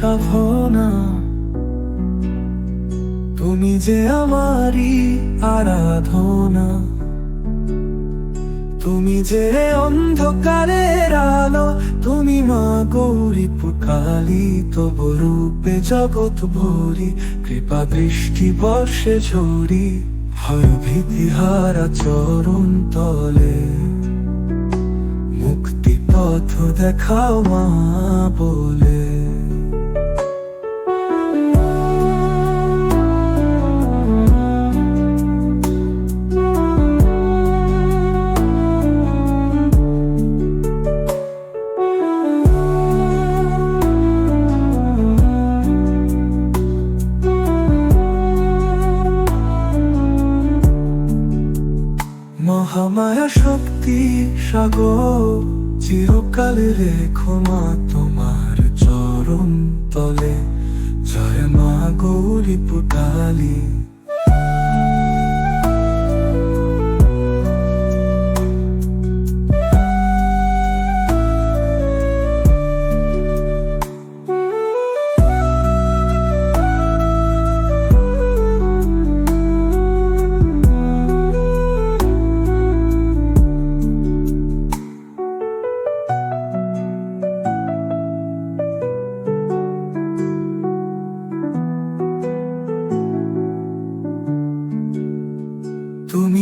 সাধনা তুমি যে আমারই আরাধনা। তুমি যে অন্ধকারের আলো। তুমি মা গৌরী পুকালি তব রূপে জগৎ ভরি। কৃপা দৃষ্টি বর্ষে ঝরি। হয় ভীতিহারা চরণ তলে। মুক্তি পথ দেখাও মা বলে। মহামায়া শক্তি সাগর চিরকাল রেখো মা তোমার চরণ তলে। জয় মা গৌরী পুটালি।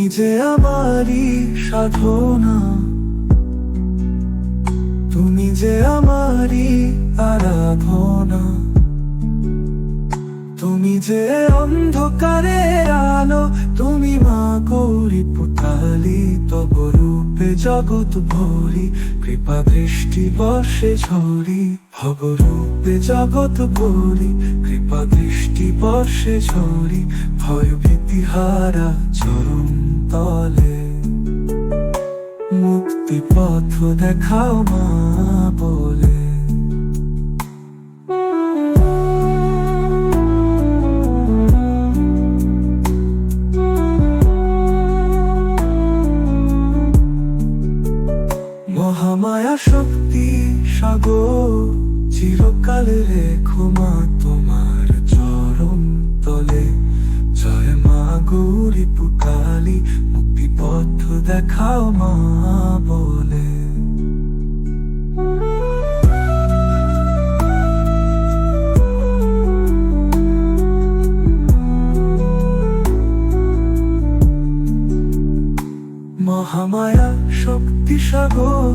যে আমারই সাধনা। তুমি যে আমারই আরাধনা। তুমি যে অন্ধকারে আলো, তুমি মা গৌরী পুতালি তব রূপে জগৎ ভরি, কৃপা দৃষ্টি বর্ষে ঝরি। ভব রূপে জগৎ ভরি, কৃপা দৃষ্টি বর্ষে ঝরি। ভয় ভীতিহারা চরম তলে। মুক্তি পথ দেখাও মা মহামায়া শক্তি সাগর, চিরকাল রেখো মা তোমার চরম তলে। জয় মা গৌরী পুকালি মুক্তি পথ দেখাও মা বলে। মহামায়া শক্তি সাগর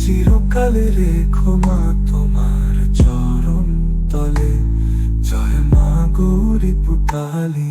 চিরকালে রেখো মা তোমার চরণ তলে। জয় মা গৌরী পুটালি।